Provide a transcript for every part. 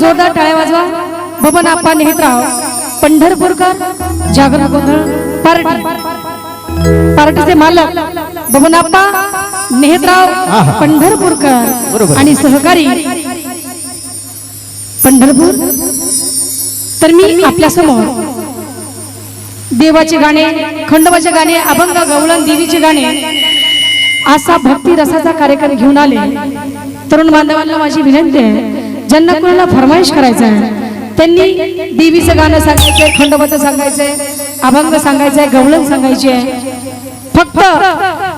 जोरदार टाळ्या वाजवा. बबन आप्पा नेहतराव पंढरपूरकर जागर गोंधळ पार्टी. पार्टीचे मालक बबन आप्पा नेहतराव पंढरपूरकर आणि सहकारी. पंढरपूर. तर मी आपल्यासमोर देवाचे गाणे खंडोबाचे गाणे अभंग गवळण देवीचे गाणे असा भक्ती रसाचा कार्यक्रम घेऊन आले. तरुण बांधवांना माझी विनंती आहे ज्यांना कोणाला फरमाईश करायचं आहे त्यांनी देवीचं गाणं सांगायचंय खंडोबाचं सांगायचंय अभंग सांगायचंय गवळण सांगायचे आहे फक्त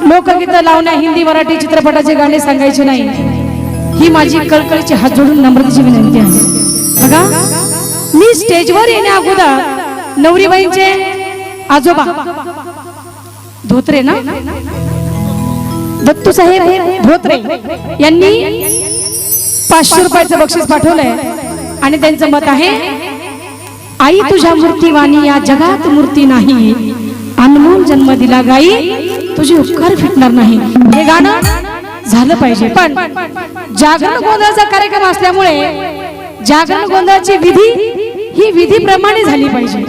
लोकगीतं लावण्या हिंदी मराठी चित्रपटाचे गाणे सांगायचे नाही. ही माझी कळकळीची हात जोडून नम्रतेची विनंती आहे. बघा मी स्टेजवर येण्या अगोदर नवरीबाईंचे आजोबा धोत्रे ना? दत्तू साहेब धोत्रे यांनी पाचशे रुपयाचं बक्षीस पाठवलंय. आणि त्यांचं मत आहे आई तुझ्या मूर्तीवाणी या जगात मूर्ती नाही. अनमोल जन्म दिला गाई तुझे उपकार फिटणार नाही. हे गाणं झालं पाहिजे. पण जागरण गोंधळाचा कार्यक्रम असल्यामुळे जागरण गोंधळाची विधी ही विधीप्रमाणे झाली पाहिजे.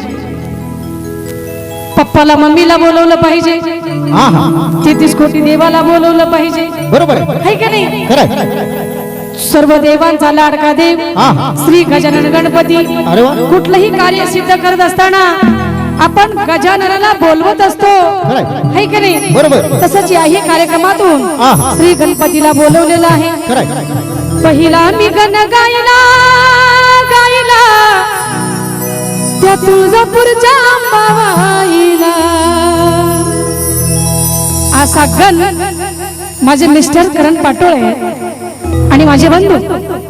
पप्पाला मम्मीला बोलवलं पाहिजे. तेहतीस कोटी देवाला बोलवलं पाहिजे. बरोबर आहे. का नाही? सर्व देवांचा लाडका देव. श्री गजानन गणपती कुठलंही कार्य सिद्ध करत असताना आपण गजाननाला बोलवत असतो. है की नाही. तसंच याही कार्यक्रमातून. श्री गणपतीला बोलवलेलं आहे पहिला मी गण गायला गायला त्या तुळजापूरच्या अंबाबाईला असा गण माझे मिस्टर करण पाटोळे आणि माझे बंधू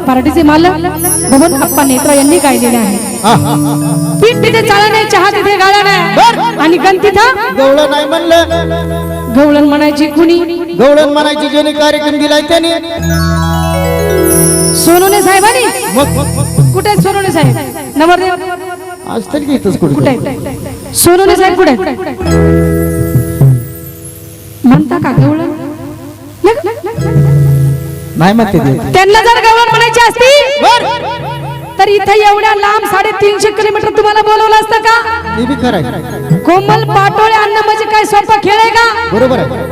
पार्टीचे मालक भवन अप्पा नेत्रा यांनी गायलेले आहे. पीठ तिथे चाळा नाही चहा तिथे गाळा नाही आणि गण तिथं गवळण नाही म्हणलं. गवळण म्हणायची कुणी गवळण म्हणायची ज्याने कार्यक्रम दिलाय त्याने. सोनवणे साहेबांनी? कुठे आहेत सोनवणे साहेब? नवरदेव? आज तरी घेतच कुठे? कुठे? सोनवणे साहेब कुठे म्हणता का गवळण? नाही म्हणते. त्यांना जर गवळण म्हणायची असती तर इथे एवढ्या लांब साडेतीनशे किलोमीटर तुम्हाला बोलवलं असतं का? कोमल पाटोळे अन्न म्हणजे काय सोपा खेळ आहे का? बरोबर आहे.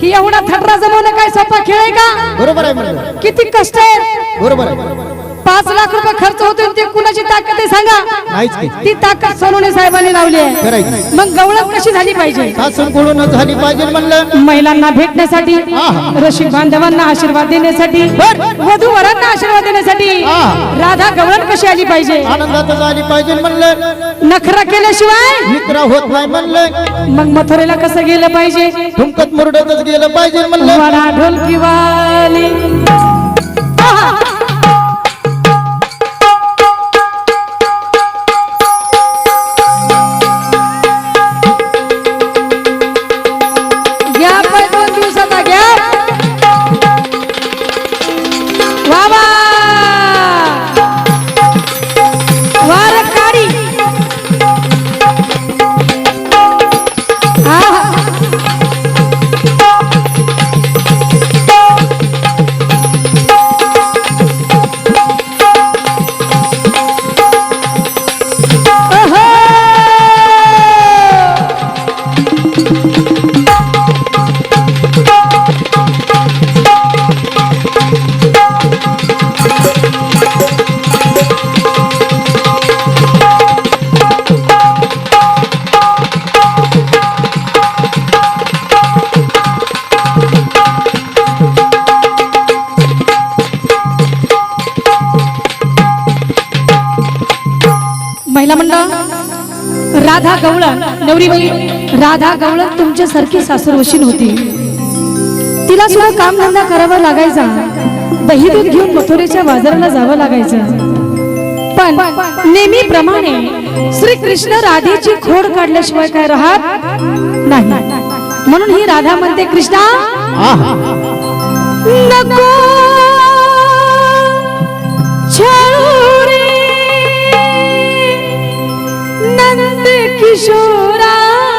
ही एवढा थटरा जमवणं काय सोपा खेळ आहे का? बरोबर आहे किती कष्ट आहेत. बरोबर आहे. पाच लाख रुपये खर्च होतो ते कुणाची ताकद आहे सांगा? ती ताकद सोनवणे साहेबांनी लावली. आहे. मग गवळण कशी झाली पाहिजे? झाली पाहिजे म्हणलं. महिलांना भेटण्यासाठी. रसिक बांधवांना आशीर्वाद देण्यासाठी वधू वरांना आशीर्वाद देण्यासाठी. राधा गवळण कशी आली पाहिजे? आनंदात झाली पाहिजे म्हणलं. नखरा केल्याशिवाय मित्र होत नाही म्हणलं. मग मथुरेला कसं गेलं पाहिजे? ठुमकत मुरडतच गेलं पाहिजे म्हणलं. ढोलकी वाली. राधा गवळण नवरीबाई राधा गवळण तुमच्यासारखी सासरवशीन होती. तिला सुद्धा कामधंदा करावा लागायचा. दही दूध घेऊन मथुरेच्या बाजाराला जावं लागायचं. पण नेहमीप्रमाणे श्री कृष्ण राधेची खोड काढल्याशिवाय काय राहत नाही. म्हणून ही राधा म्हणते कृष्णा नको. छळू chorar.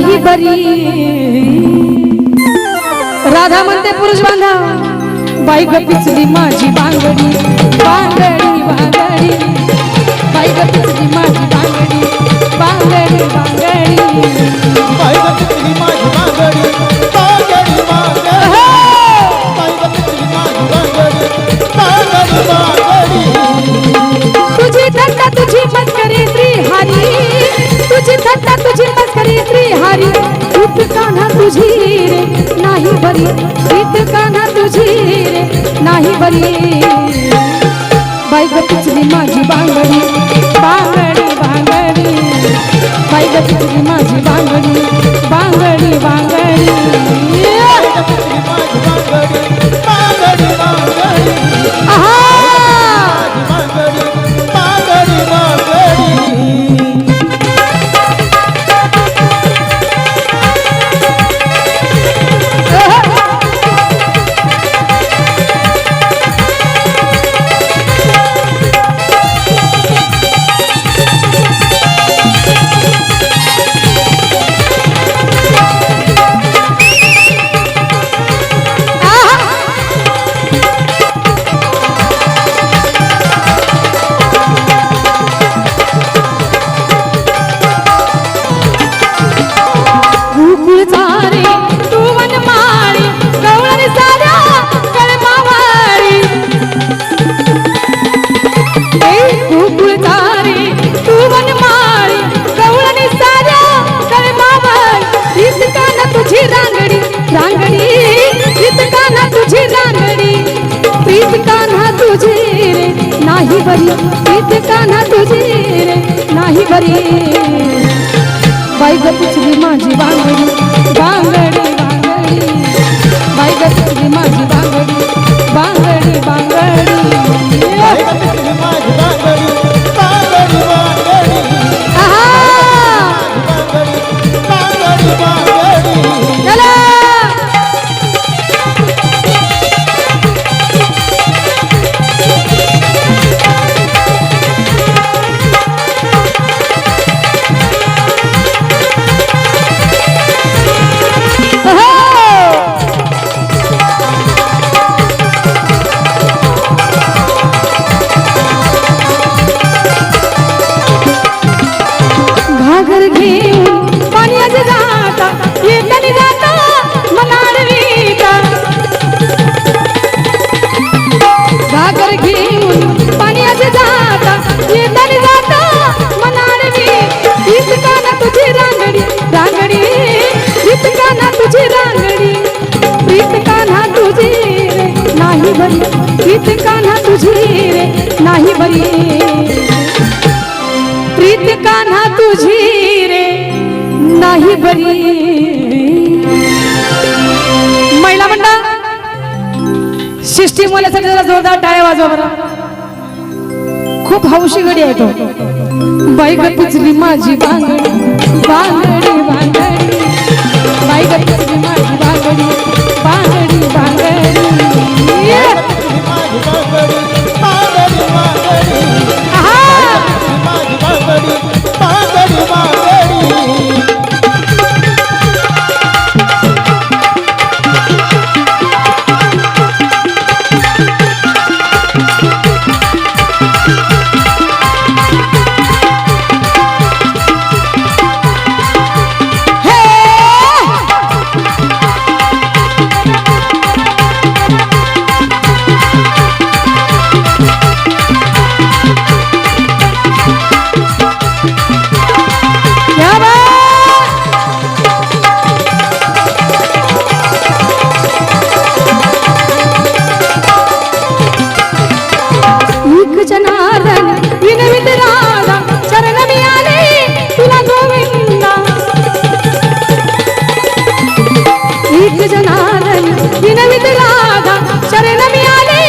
नाही बरी. राधा म्हणते पुरुष बांधा बाई गपिचली माझी बांगडी बांगडी बांगडी. बाई गपिचली माझी बांगडी बांगडी बांगडी. बाई गपिचली माझी बांगडी. नाही बरी प्रीत काना तुझी रे नाही बरी. बाईग पिचली माझी बांगडी बांगडी बांगडी. बाईग पिचली माझी बांगडी बांगडी बांगडी. आहा! রে ही बरी महिला म्हणता सिस्टीम मुलासाठी जरा जोरदार टाळ्या वाजवा बरं. खूप हौशी गडी आहे तो. बाई पुचली माझी बांगडी बांगडी बांगडी. बाईक पुचली माझी बांगडी बांगडी बांगडी. सिद्ध जनार्दन विनवित लागा शरण मी आले.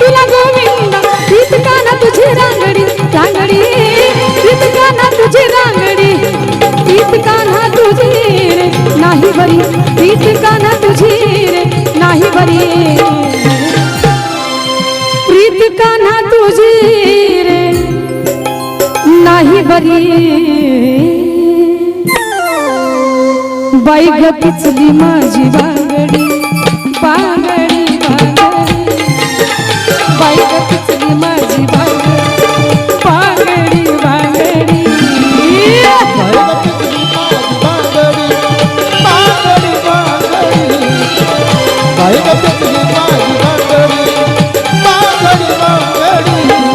तुला गोविंद प्रीत काना तुझे रांगडी रांगडी. प्रीत काना तुझी रांगडी प्रीत काना तुझी रे. नाही बरी प्रीत काना तुझी रे. नाही बरी. प्रीत काना तुझी रे. नाही बरी. बाई ग माझी बांगडी बांगडी बांगडी. बाई ग माझी बांगडी बांगडी बांगडी. बाई ग माझी बांगडी बांगडी बांगडी.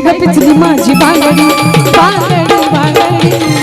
ग पिचली माझी बांगडी बांगडी बांगडी